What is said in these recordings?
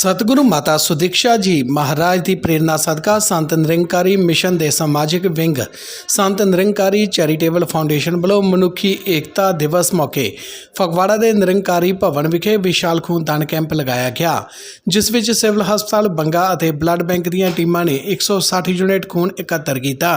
ਸਤਿਗੁਰੂ ਮਾਤਾ ਸੁਦੀਕਸ਼ਾ ਜੀ ਮਹਾਰਾਜ ਦੀ ਪ੍ਰੇਰਣਾ ਸਦਕਾ ਸੰਤ ਨਿਰੰਕਾਰੀ ਮਿਸ਼ਨ ਦੇ ਸਮਾਜਿਕ wing, Sant Nirankari charitable foundation ਵੱਲੋਂ ਮਨੁੱਖੀ ਏਕਤਾ ਦਿਵਸ ਮੌਕੇ ਫਗਵਾੜਾ ਦੇ ਨਿਰੰਕਾਰੀ ਭਵਨ ਵਿਖੇ ਵਿਸ਼ਾਲ ਖੂਨਦਾਨ ਕੈਂਪ ਲਗਾਇਆ ਗਿਆ, ਜਿਸ ਵਿੱਚ ਸਿਵਲ ਹਸਪਤਾਲ, ਬੰਗਾ ਅਤੇ ਬਲੱਡ ਬੈਂਕ ਦੀਆਂ ਟੀਮਾਂ ਨੇ 160 ਯੂਨਿਟ ਖੂਨ ਇਕੱਤਰ ਕੀਤਾ।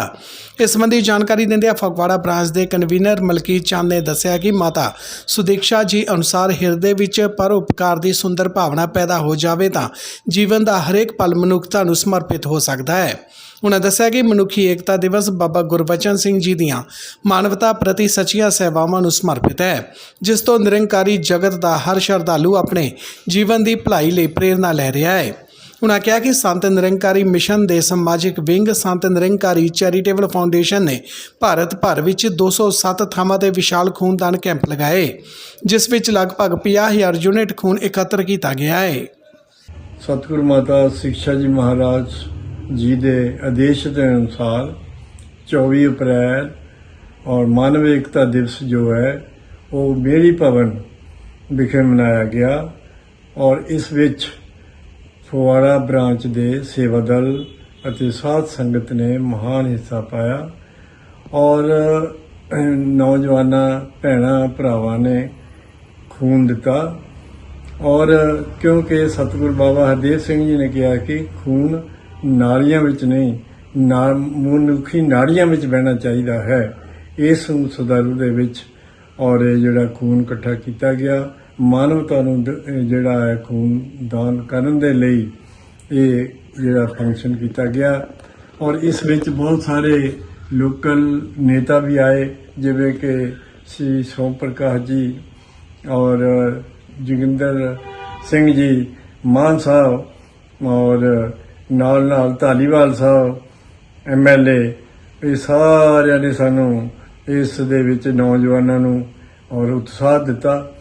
ਇਸ ਸੰਬੰਧੀ ਜਾਣਕਾਰੀ ਦਿੰਦਿਆਂ ਫਗਵਾੜਾ ਬ੍ਰਾਂਚ ਦੇ ਕਨਵੀਨਰ ਮਲਕੀਤ ਚੰਦ ਨੇ ਦੱਸਿਆ ਕਿ ਮਾਤਾ ਸੁਦੀਕਸ਼ਾ ਜੀ ਅਨੁਸਾਰ ਹਿਰਦੇ ਵਿੱਚ ਪਰਉਪਕਾਰ ਦੀ ਸੁੰਦਰ ਭਾਵਨਾ ਪੈਦਾ ਹੋ ਜਾਵੇ ਤਾਂ ਜੀਵਨ ਦਾ ਹਰੇਕ ਪਲ ਮਨੁੱਖਤਾ ਨੂੰ ਸਮਰਪਿਤ ਹੋ ਸਕਦਾ ਹੈ। ਉਹਨਾਂ ਦੱਸਿਆ ਕਿ ਮਨੁੱਖੀ ਏਕਤਾ ਦਿਵਸ ਬਾਬਾ ਗੁਰਬਚਨ ਸਿੰਘ ਜੀ ਦੀਆਂ ਮਾਨਵਤਾ ਪ੍ਰਤੀ ਸੱਚੀਆਂ ਸੇਵਾਵਾਂ ਨੂੰ ਸਮਰਪਿਤ ਹੈ, ਜਿਸ ਤੋਂ ਨਿਰੰਕਾਰੀ ਜਗਤ ਦਾ ਹਰ ਸ਼ਰਧਾਲੂ ਆਪਣੇ ਜੀਵਨ ਦੀ ਭਲਾਈ ਲਈ ਪ੍ਰੇਰਣਾ ਲੈ ਰਿਹਾ ਹੈ। ਉਹਨਾਂ ਕਿਹਾ ਕਿ ਸੰਤ ਨਿਰੰਕਾਰੀ ਮਿਸ਼ਨ ਦੇ ਸਮਾਜਿਕ wing Sant Nirankari charitable foundation ਨੇ ਭਾਰਤ ਭਰ ਵਿੱਚ 207 ਥਾਵਾਂ ਤੇ ਵਿਸ਼ਾਲ ਖੂਨਦਾਨ ਕੈਂਪ ਲਗਾਏ, ਜਿਸ ਵਿੱਚ ਲਗਭਗ 50000 ਯੂਨਿਟ ਖੂਨ ਇਕੱਤਰ ਕੀਤਾ ਗਿਆ ਹੈ। ਸਤਿਗੁਰੂ ਮਾਤਾ ਸਿੱਖਿਆ ਜੀ ਮਹਾਰਾਜ ਜੀ ਦੇ ਆਦੇਸ਼ ਦੇ ਅਨੁਸਾਰ 24 ਅਪ੍ਰੈਲ ਔਰ ਮਾਨਵ ਏਕਤਾ ਦਿਵਸ ਜੋ ਹੈ, ਉਹ ਮੇਰੀ ਭਵਨ ਵਿਖੇ ਮਨਾਇਆ ਗਿਆ ਔਰ ਇਸ ਵਿੱਚ ਫੁਆਰਾ ਬ੍ਰਾਂਚ ਦੇ ਸੇਵਾ ਦਲ ਅਤੇ ਸਾਧ ਸੰਗਤ ਨੇ ਮਹਾਨ ਹਿੱਸਾ ਪਾਇਆ ਔਰ ਨੌਜਵਾਨਾਂ, ਭੈਣਾਂ, ਭਰਾਵਾਂ ਨੇ ਖੂਨ ਦਿੱਤਾ। ਔਰ ਕਿਉਂਕਿ ਸਤਿਗੁਰ ਬਾਬਾ ਹਰਦੇਵ ਸਿੰਘ ਜੀ ਨੇ ਕਿਹਾ ਕਿ ਖੂਨ ਨਾਲੀਆਂ ਵਿੱਚ ਨਹੀਂ ਨਾ ਮਨੁੱਖੀ ਨਾੜੀਆਂ ਵਿੱਚ ਬਹਿਣਾ ਚਾਹੀਦਾ ਹੈ। ਇਸ ਨੂੰ ਸੁਧਾਰੂ ਦੇ ਵਿੱਚ ਔਰ ਇਹ ਜਿਹੜਾ ਖੂਨ ਇਕੱਠਾ ਕੀਤਾ ਗਿਆ ਮਾਨਵਤਾ ਨੂੰ ਦ- ਜਿਹੜਾ ਹੈ ਖੂਨ ਦਾਨ ਕਰਨ ਦੇ ਲਈ ਇਹ ਜਿਹੜਾ ਫੰਕਸ਼ਨ ਕੀਤਾ ਗਿਆ। ਔਰ ਇਸ ਵਿੱਚ ਬਹੁਤ ਸਾਰੇ ਲੋਕਲ ਨੇਤਾ ਵੀ ਆਏ, ਜਿਵੇਂ ਕਿ ਸ਼੍ਰੀ ਸੋਮ ਪ੍ਰਕਾਸ਼ ਜੀ ਔਰ ਜੋਗਿੰਦਰ ਸਿੰਘ ਜੀ, ਮਾਨ ਸਾਹਿਬ ਔਰ ਨਾਲ ਨਾਲ ਧਾਲੀਵਾਲ ਸਾਹਿਬ ਐਮਐਲਏ ਇਹ ਸਾਰਿਆਂ ਨੇ ਸਾਨੂੰ ਇਸ ਦੇ ਵਿੱਚ ਨੌਜਵਾਨਾਂ ਨੂੰ ਔਰ ਉਤਸ਼ਾਹ ਦਿੱਤਾ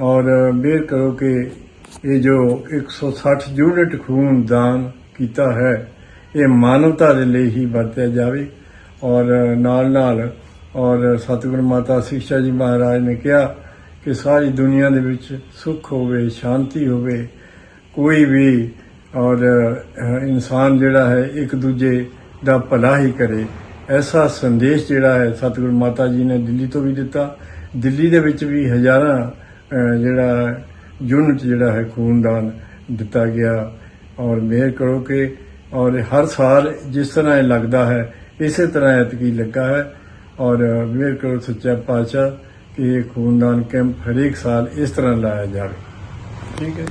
ਔਰ ਮਿਹਰ ਕਰੋ ਕਿ ਇਹ ਜੋ 160 ਯੂਨਿਟ ਖੂਨ ਦਾਨ ਕੀਤਾ ਹੈ, ਇਹ ਮਾਨਵਤਾ ਦੇ ਲਈ ਹੀ ਵਰਤਿਆ ਜਾਵੇ ਔਰ ਨਾਲ ਨਾਲ ਔਰ ਸਤਿਗੁਰ ਮਾਤਾ ਸਿੱਖਿਆ ਜੀ ਮਹਾਰਾਜ ਨੇ ਕਿਹਾ ਕਿ ਸਾਰੀ ਦੁਨੀਆ ਦੇ ਵਿੱਚ ਸੁੱਖ ਹੋਵੇ ਸ਼ਾਂਤੀ ਹੋਵੇ ਕੋਈ ਵੀ ਔਰ ਇਨਸਾਨ ਜਿਹੜਾ ਹੈ ਇੱਕ ਦੂਜੇ ਦਾ ਭਲਾ ਹੀ ਕਰੇ। ਐਸਾ ਸੰਦੇਸ਼ ਜਿਹੜਾ ਹੈ ਸਤਿਗੁਰੂ ਮਾਤਾ ਜੀ ਨੇ ਦਿੱਲੀ ਤੋਂ ਵੀ ਦਿੱਤਾ। ਦਿੱਲੀ ਦੇ ਵਿੱਚ ਵੀ ਹਜ਼ਾਰਾਂ ਅਹ, ਜਿਹੜਾ ਯੂਨਿਟ ਜਿਹੜਾ ਹੈ ਖੂਨਦਾਨ ਦਿੱਤਾ ਗਿਆ। ਔਰ ਮਿਹਰ ਕਰੋ ਕਿ ਔਰ ਹਰ ਸਾਲ ਜਿਸ ਤਰ੍ਹਾਂ ਇਹ ਲੱਗਦਾ ਹੈ ਇਸੇ ਤਰ੍ਹਾਂ ਐਤਕੀ ਲੱਗਾ ਹੈ। ਔਰ ਮਿਹਰ ਕਰੋ ਸੱਚਾ ਪਾਤਸ਼ਾਹ ਇਹ ਖੂਨਦਾਨ ਕੈਂਪ ਹਰੇਕ ਸਾਲ ਇਸ ਤਰ੍ਹਾਂ ਲਾਇਆ ਜਾਵੇ। ਠੀਕ ਹੈ